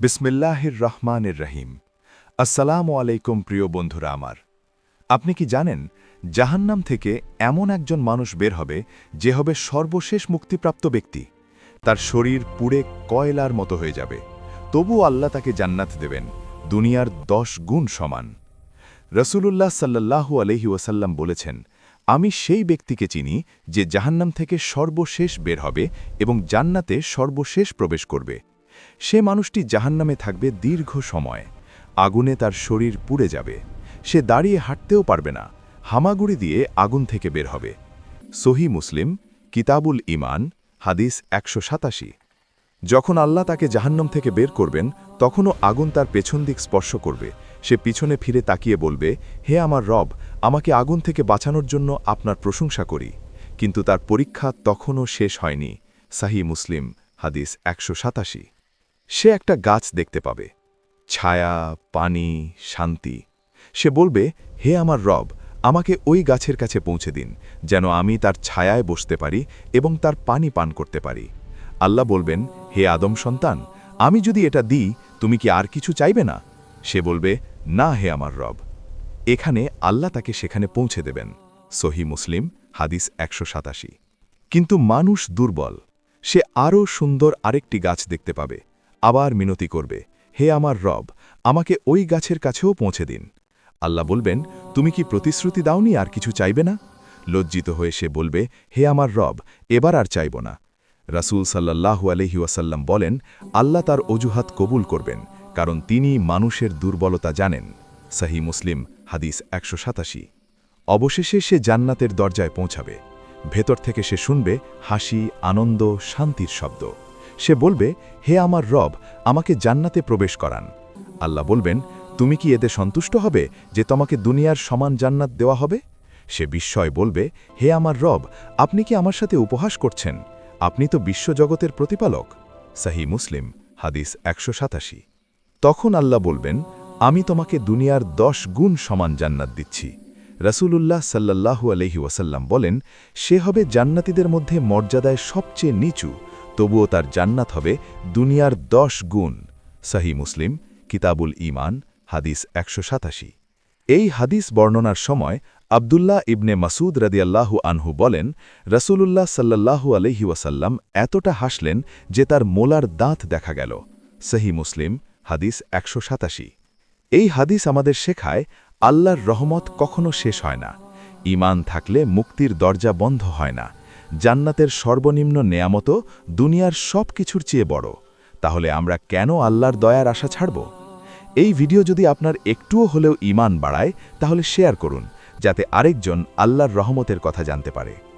বিসমিল্লাহির রহমানের রহিম। আসসালামু আলাইকুম প্রিয় বন্ধুরা আমার। আপনি কি জানেন, জাহান্নাম থেকে এমন একজন মানুষ বের হবে যে হবে সর্বশেষ মুক্তিপ্রাপ্ত ব্যক্তি। তার শরীর পুড়ে কয়লার মতো হয়ে যাবে। তবু আল্লাহ তাকে জান্নাত দেবেন, দুনিয়ার দশ গুণ সমান। রসুলুল্লাহ সাল্লাল্লাহু আলহি ওয়াসাল্লাম বলেছেন, আমি সেই ব্যক্তিকে চিনি যে জাহান্নাম থেকে সর্বশেষ বের হবে এবং জান্নাতে সর্বশেষ প্রবেশ করবে। সে মানুষটি জাহান্নামে থাকবে দীর্ঘ সময়। আগুনে তার শরীর পুড়ে যাবে। সে দাঁড়িয়ে হাঁটতেও পারবে না। হামাগুড়ি দিয়ে আগুন থেকে বের হবে। সহি মুসলিম, কিতাবুল ইমান হাদিস একশো সাতাশি। যখন আল্লাহ তাকে জাহান্নাম থেকে বের করবেন, তখনও আগুন তার পেছন দিক স্পর্শ করবে। সে পিছনে ফিরে তাকিয়ে বলবে, হে আমার রব, আমাকে আগুন থেকে বাঁচানোর জন্য আপনার প্রশংসা করি। কিন্তু তার পরীক্ষা তখনও শেষ হয়নি। সাহি মুসলিম, হাদিস একশো সাতাশি। সে একটা গাছ দেখতে পাবে। ছায়া, পানি, শান্তি। সে বলবে, হে আমার রব, আমাকে ওই গাছের কাছে পৌঁছে দিন, যেন আমি তার ছায়ায় বসতে পারি এবং তার পানি পান করতে পারি। আল্লাহ বলবেন, হে আদম সন্তান, আমি যদি এটা দিই, তুমি কি আর কিছু চাইবে না? সে বলবে, না, হে আমার রব। এখানে আল্লাহ তাকে সেখানে পৌঁছে দেবেন। সহি মুসলিম, হাদিস একশো সাতাশি। কিন্তু মানুষ দুর্বল। সে আরও সুন্দর আরেকটি গাছ দেখতে পাবে আবার মিনতি করবে, হে আমার রব, আমাকে ওই গাছের কাছেও পৌঁছে দিন। আল্লাহ বলবেন, তুমি কি প্রতিশ্রুতি দাওনি আর কিছু চাইবে না? লজ্জিত হয়ে সে বলবে, হে আমার রব, এবার আর চাইব না। রাসুল সাল্লাহু আলহি ওয়াসাল্লাম বলেন, আল্লাহ তার অজুহাত কবুল করবেন, কারণ তিনি মানুষের দুর্বলতা জানেন। সাহি মুসলিম, হাদিস একশো সাতাশি। অবশেষে সে জান্নাতের দরজায় পৌঁছাবে। ভেতর থেকে সে শুনবে হাসি, আনন্দ, শান্তির শব্দ। সে বলবে, হে আমার রব, আমাকে জান্নাতে প্রবেশ করান। আল্লাহ বলবেন, তুমি কি এতে সন্তুষ্ট হবে যে তোমাকে দুনিয়ার সমান জান্নাত দেওয়া হবে? সে বিস্ময় বলবে, হে আমার রব, আপনি কি আমার সাথে উপহাস করছেন? আপনি তো বিশ্বজগতের প্রতিপালক। সাহি মুসলিম, হাদিস একশো সাতাশি। তখন আল্লাহ বলবেন, আমি তোমাকে দুনিয়ার দশ গুণ সমান জান্নাত দিচ্ছি। রসুলুল্লাহ সাল্লাহু আলহি ওয়াসাল্লাম বলেন, সে হবে জান্নাতিদের মধ্যে মর্যাদায় সবচেয়ে নিচু তবুও তার জান্নাত হবে দুনিয়ার দশ গুণ। সাহি মুসলিম, কিতাবুল ইমান হাদিস একশো সাতাশি। এই হাদিস বর্ণনার সময় আবদুল্লাহ ইবনে মাসুদ রদিয়াল্লাহু আনহু বলেন, রসুলুল্লাহ সাল্লাহু আলহি ওয়াসাল্লাম এতটা হাসলেন যে তার মোলার দাঁত দেখা গেল। সহি মুসলিম, হাদিস একশো সাতাশি। এই হাদিস আমাদের শেখায়, আল্লাহর রহমত কখনো শেষ হয় না। ইমান থাকলে মুক্তির দরজা বন্ধ হয় না। জান্নাতের সর্বনিম্ন নেয়ামত দুনিয়ার সব কিছুর চেয়ে বড়। তাহলে আমরা কেন আল্লাহর দয়ার আশা ছাড়ব? এই ভিডিও যদি আপনার একটুও হলেও ইমান বাড়ায়, তাহলে শেয়ার করুন, যাতে আরেকজন আল্লাহর রহমতের কথা জানতে পারে।